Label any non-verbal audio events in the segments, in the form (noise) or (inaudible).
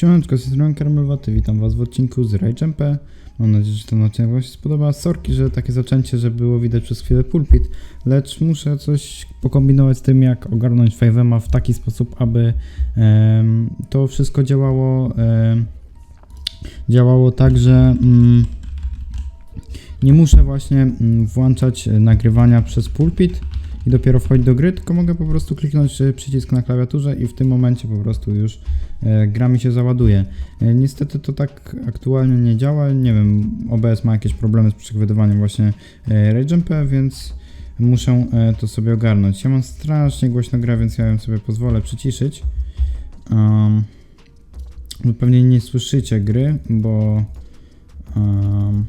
Siemaneczko, z tej strony Karmelwaty, witam was w odcinku z Rage MP. Mam nadzieję, że ten odcinek wam się spodoba. Sorki, że takie zaczęcie, że było widać przez chwilę pulpit, lecz muszę coś pokombinować z tym, jak ogarnąć Fivema w taki sposób, aby to wszystko działało działało tak, że mm, nie muszę właśnie mm, włączać nagrywania przez pulpit i dopiero wchodzić do gry, tylko mogę po prostu kliknąć e, przycisk na klawiaturze i w tym momencie po prostu już e, gra mi się załaduje. E, niestety to tak aktualnie nie działa, nie wiem, OBS ma jakieś problemy z przechwytywaniem właśnie RageMP, więc muszę to sobie ogarnąć. Ja mam strasznie głośno grę, więc ja ją sobie pozwolę przyciszyć. Um, pewnie nie słyszycie gry, bo um,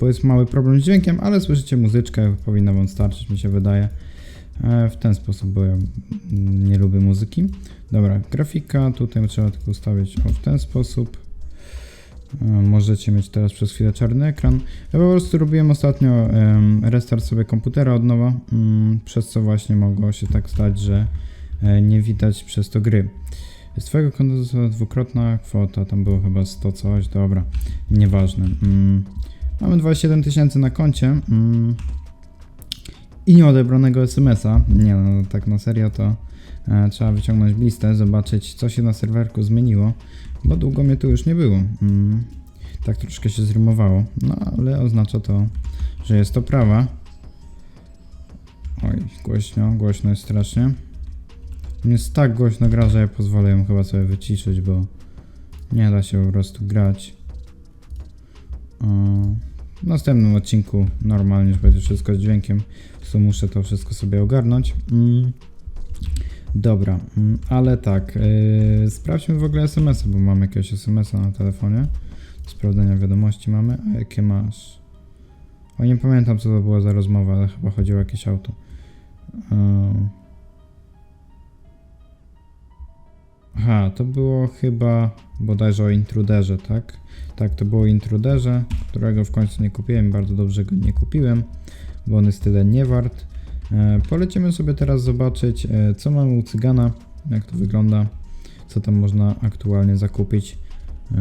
bo jest mały problem z dźwiękiem, ale słyszycie muzyczkę, powinna wam starczyć, mi się wydaje. E, w ten sposób, bo ja nie lubię muzyki. Dobra, grafika, tutaj trzeba tylko ustawić o, w ten sposób. E, Możecie mieć teraz przez chwilę czarny ekran. Ja po prostu robiłem ostatnio restart sobie komputera od nowa, mm, przez co właśnie mogło się tak stać, że e, nie widać przez to gry. Z twojego konta została dwukrotna kwota, tam było chyba 100 coś, dobra, nieważne. Mm. Mamy 27 tysięcy na koncie mm. I nieodebranego SMS-a. Nie no, tak na serio to e, trzeba wyciągnąć listę, zobaczyć co się na serwerku zmieniło, bo długo mnie tu już nie było. Mm. Tak troszkę się zrymowało, no ale oznacza to, że jest to prawa. Oj, głośno, głośno jest strasznie. Jest tak głośno gra, że ja pozwolę ją chyba sobie wyciszyć, bo nie da się po prostu grać. W następnym odcinku normalnie już będzie wszystko z dźwiękiem, co muszę to wszystko sobie ogarnąć. Mm. Dobra, mm, ale tak, yy, sprawdźmy w ogóle SMS-a, bo mam jakiegoś SMS-a na telefonie. Sprawdzenia wiadomości mamy, a jakie masz? O, nie pamiętam co to była za rozmowa, ale chyba chodziło o jakieś auto. Yy. Aha, to było chyba bodajże o intruderze, tak? Tak, to było o intruderze, którego w końcu nie kupiłem, bardzo dobrze go nie kupiłem, bo on jest tyle nie wart. E, polecimy sobie teraz zobaczyć, e, co mamy u cygana, jak to wygląda, co tam można aktualnie zakupić e,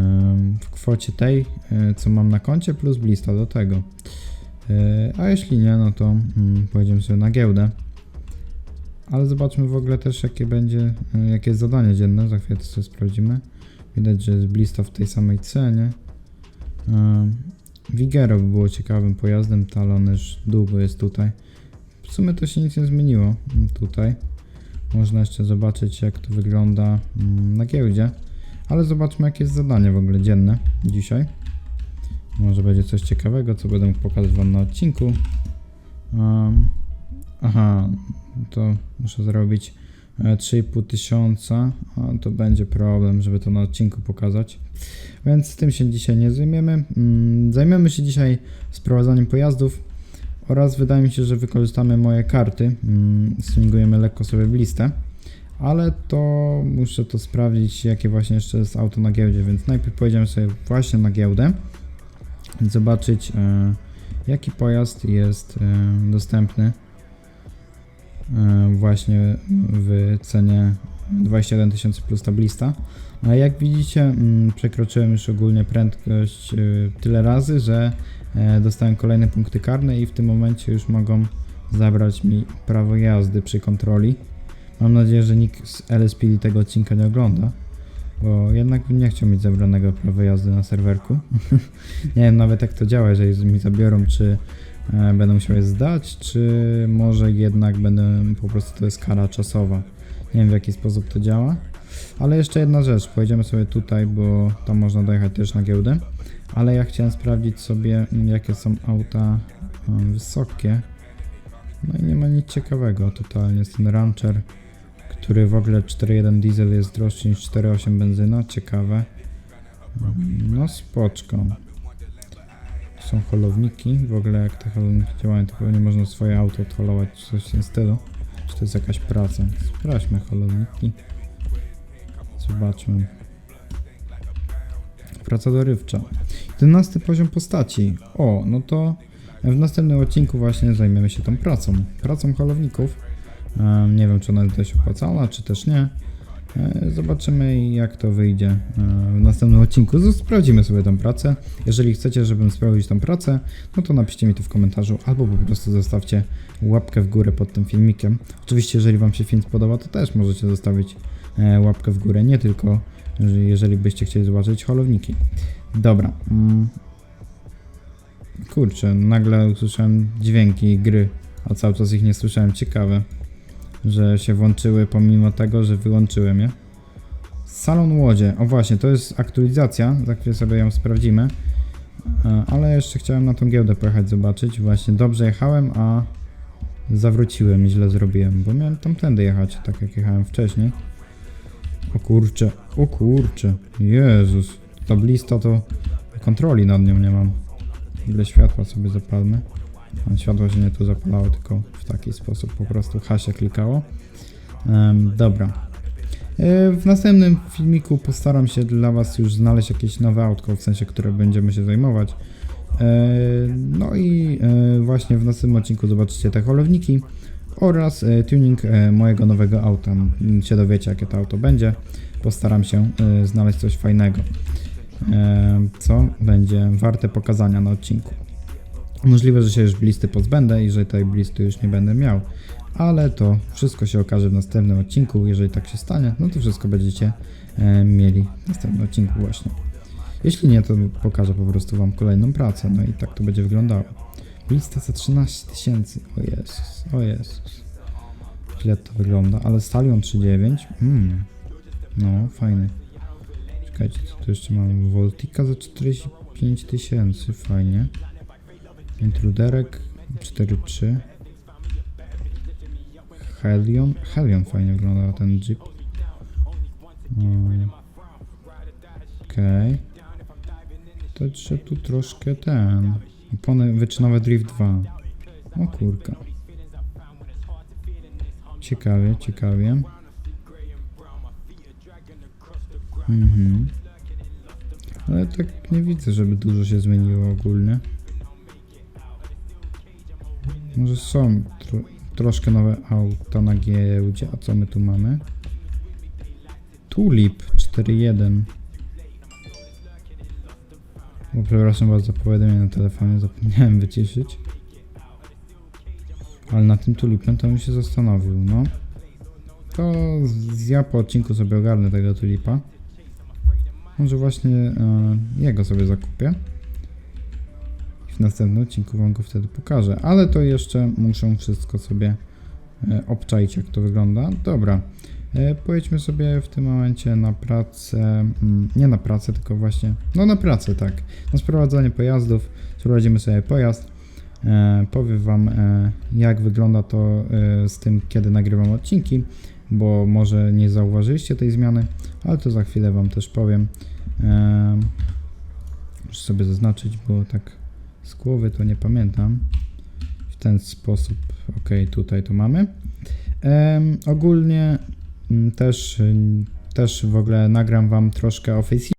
w kwocie tej, e, co mam na koncie, plus blista do tego. E, a jeśli nie, no to mm, pojedziemy sobie na giełdę. Ale zobaczmy w ogóle też jakie będzie, e, jakie jest zadanie dzienne, za chwilę to sobie sprawdzimy. Widać, że jest blista w tej samej cenie. Vigero by było ciekawym pojazdem, talon już długo jest tutaj. W sumie to się nic nie zmieniło tutaj. Można jeszcze zobaczyć jak to wygląda mm, na giełdzie. Ale zobaczmy jakie jest zadanie w ogóle dzienne dzisiaj. Może będzie coś ciekawego, co będę wam na odcinku. Um, aha, to muszę zrobić e, 3,5 tysiąca, a to będzie problem, żeby to na odcinku pokazać. Więc tym się dzisiaj nie zajmiemy. Mm, Zajmiemy się dzisiaj sprowadzaniem pojazdów oraz wydaje mi się, że wykorzystamy moje karty. Mm, Stringujemy lekko sobie w listę, ale to muszę to sprawdzić, jakie właśnie jeszcze jest auto na giełdzie, więc najpierw pojedziemy sobie właśnie na giełdę zobaczyć, e, jaki pojazd jest e, dostępny e, właśnie w cenie 21 tysięcy plus tablista. A jak widzicie, mm, przekroczyłem już ogólnie prędkość y, tyle razy, że e, dostałem kolejne punkty karne i w tym momencie już mogą zabrać mi prawo jazdy przy kontroli. Mam nadzieję, że nikt z LSPD tego odcinka nie ogląda, bo jednak bym nie chciał mieć zabranego prawa jazdy na serwerku. (laughs) nie wiem nawet jak to działa, jeżeli mi zabiorą, czy e, będę musiał je zdać, czy może jednak będę, po prostu to jest kara czasowa. Nie wiem w jaki sposób to działa. Ale jeszcze jedna rzecz, pojedziemy sobie tutaj, bo tam można dojechać też na giełdę. Ale ja chciałem sprawdzić sobie, mm, jakie są auta mm, wysokie. No i nie ma nic ciekawego totalnie. Jest ten Rancher, który w ogóle 4.1 diesel jest droższy niż 4.8 benzyna. Ciekawe. Mm, No spoczko. Są holowniki. W ogóle jak te holowniki działają, to pewnie można swoje auto odholować czy coś w tym stylu. Czy to jest jakaś praca? Sprawdźmy holowniki. Zobaczmy. Praca dorywcza. 11 poziom postaci. O, no to w następnym odcinku właśnie zajmiemy się tą pracą. Pracą holowników. Em, nie wiem, czy ona jest dość opłacalna, czy też nie. E, Zobaczymy jak to wyjdzie e, w następnym odcinku. Sprawdzimy sobie tą pracę. Jeżeli chcecie, żebym sprawdzić tą pracę, no to napiszcie mi to w komentarzu albo po prostu zostawcie łapkę w górę pod tym filmikiem. Oczywiście, jeżeli Wam się film spodoba, to też możecie zostawić e, łapkę w górę, nie tylko że jeżeli byście chcieli zobaczyć holowniki. Dobra. Mm. Kurczę, nagle usłyszałem dźwięki gry, a cały czas ich nie słyszałem. Ciekawe, że się włączyły pomimo tego, że wyłączyłem je. Salon Łodzie. O właśnie, to jest aktualizacja. Za chwilę sobie ją sprawdzimy. E, Ale jeszcze chciałem na tą giełdę pojechać zobaczyć. Właśnie dobrze jechałem, a zawróciłem i źle zrobiłem, bo miałem tamtędy jechać, tak jak jechałem wcześniej. O kurcze, o kurcze, Jezus, tablista to kontroli nad nią nie mam. Ile światła sobie zapalmy. Światło się nie tu zapalało, tylko w taki sposób po prostu H się klikało. Em, dobra. E, W następnym filmiku postaram się dla Was już znaleźć jakieś nowe autko, w sensie, które będziemy się zajmować. E, No i e, właśnie w następnym odcinku zobaczycie te holowniki oraz tuning mojego nowego auta. M, Się dowiecie, jakie to auto będzie. Postaram się znaleźć coś fajnego, co będzie warte pokazania na odcinku. Możliwe, że się już blisty pozbędę i że tej blisty już nie będę miał, ale to wszystko się okaże w następnym odcinku. Jeżeli tak się stanie, no to wszystko będziecie e, mieli w następnym odcinku właśnie. Jeśli nie, to pokażę po prostu Wam kolejną pracę, no i tak to będzie wyglądało. Lista za 13 tysięcy, o Jezus, o Jezus. Źle to wygląda, ale Stalion 3.9, mm. no fajny. Czekajcie, co tu jeszcze mamy? Voltika za 45 tysięcy, fajnie. Intruderek 4.3. Helion, Helion fajnie wygląda ten Jeep. Okej. To jeszcze tu troszkę ten. Opony wyczynowe Drift 2. O kurka. Ciekawie, ciekawie. Mhm. Ale tak nie widzę, żeby dużo się zmieniło ogólnie. Może są tro troszkę nowe auta na giełdzie. A co my tu mamy? Tulip 4.1. Bo przepraszam bardzo za powiadomienie na telefonie, zapomniałem wyciszyć. Ale na tym tulipem to bym się zastanowił, no. To ja po odcinku sobie ogarnę tego tulipa. Może właśnie e, jego sobie zakupię. W następnym odcinku wam go wtedy pokażę. Ale to jeszcze muszę wszystko sobie e, obczaić, jak to wygląda. Dobra. E, Pojedźmy sobie w tym momencie na pracę, mm, nie na pracę, tylko właśnie, no na pracę, tak, na sprowadzanie pojazdów, sprowadzimy sobie pojazd, e, powiem Wam jak wygląda to z tym, kiedy nagrywam odcinki, bo może nie zauważyliście tej zmiany, ale to za chwilę Wam też powiem. Muszę sobie zaznaczyć, bo tak z głowy to nie pamiętam. W ten sposób, ok, tutaj to mamy. Em, ogólnie mm, też, ym, też w ogóle nagram Wam troszkę o Face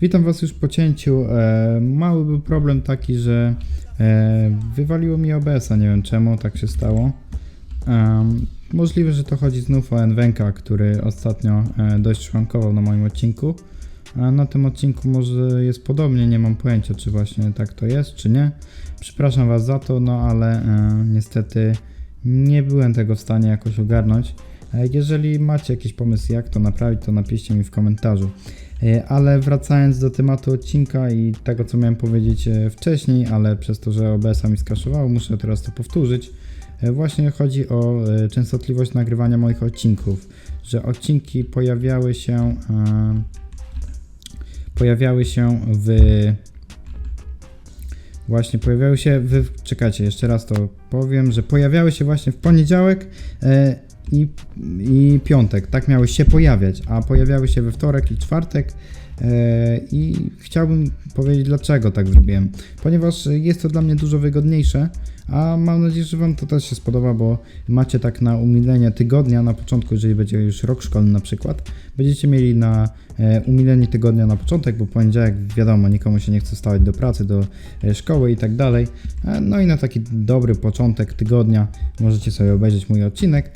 Witam Was już po cięciu. E, mały był problem taki, że e, wywaliło mi OBS-a, nie wiem czemu tak się stało. Em, możliwe, że to chodzi znów o Nwenka, który ostatnio e, dość szwankował na moim odcinku. A na tym odcinku może jest podobnie, nie mam pojęcia, czy właśnie tak to jest, czy nie. Przepraszam Was za to, no ale e, niestety nie byłem tego w stanie jakoś ogarnąć. E, Jeżeli macie jakiś pomysł, jak to naprawić, to napiszcie mi w komentarzu. E, Ale wracając do tematu odcinka i tego, co miałem powiedzieć e, wcześniej, ale przez to, że OBS-a mi skaszowało, muszę teraz to powtórzyć. E, Właśnie chodzi o e, częstotliwość nagrywania moich odcinków, że odcinki pojawiały się e, pojawiały się w właśnie pojawiały się w czekajcie, jeszcze raz to powiem, że pojawiały się właśnie w poniedziałek e, i, i piątek, tak miały się pojawiać, a pojawiały się we wtorek i czwartek e, i chciałbym powiedzieć dlaczego tak zrobiłem, ponieważ jest to dla mnie dużo wygodniejsze, a mam nadzieję, że Wam to też się spodoba, bo macie tak na umilenie tygodnia na początku, jeżeli będzie już rok szkolny na przykład, będziecie mieli na e, umilenie tygodnia na początek, bo poniedziałek wiadomo, nikomu się nie chce stawać do pracy, do e, szkoły i tak dalej. No i na taki dobry początek tygodnia możecie sobie obejrzeć mój odcinek.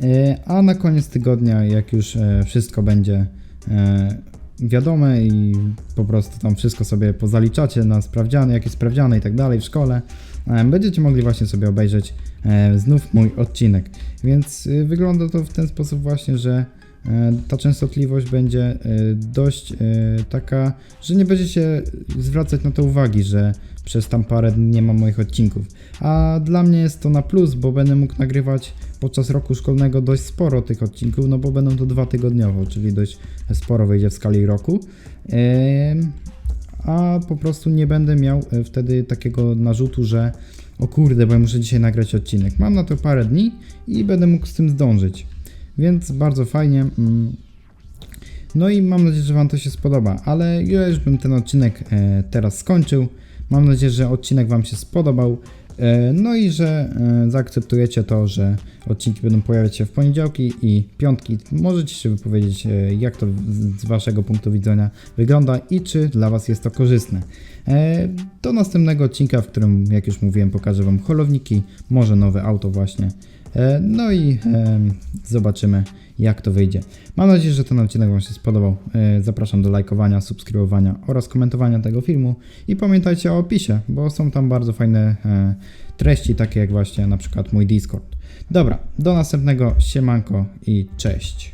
E, A na koniec tygodnia, jak już e, wszystko będzie e, wiadome i po prostu tam wszystko sobie pozaliczacie na sprawdziany, jakie sprawdziane i tak dalej w szkole, będziecie mogli właśnie sobie obejrzeć znów mój odcinek. Więc wygląda to w ten sposób właśnie, że ta częstotliwość będzie e, dość e, taka, że nie będziecie zwracać na to uwagi, że przez tam parę dni nie ma moich odcinków. A dla mnie jest to na plus, bo będę mógł nagrywać podczas roku szkolnego dość sporo tych odcinków, no bo będą to dwa tygodniowo, czyli dość sporo wyjdzie w skali roku. A po prostu nie będę miał e, wtedy takiego narzutu, że o kurde, bo ja muszę dzisiaj nagrać odcinek. Mam na to parę dni i będę mógł z tym zdążyć. Więc bardzo fajnie. mm. No i mam nadzieję, że Wam to się spodoba, ale już bym ten odcinek e, teraz skończył. Mam nadzieję, że odcinek Wam się spodobał. E, no i że e, zaakceptujecie to, że odcinki będą pojawiać się w poniedziałki i piątki. Możecie się wypowiedzieć, jak to z- Waszego punktu widzenia wygląda i czy dla Was jest to korzystne. Do następnego odcinka, w którym, jak już mówiłem, pokażę Wam holowniki, może nowe auto właśnie. E, No i zobaczymy, jak to wyjdzie. Mam nadzieję, że ten odcinek Wam się spodobał. E, Zapraszam do lajkowania, subskrybowania oraz komentowania tego filmu. I pamiętajcie o opisie, bo są tam bardzo fajne e, treści, takie jak właśnie na przykład mój Discord. Dobra, do następnego. Siemanko i cześć.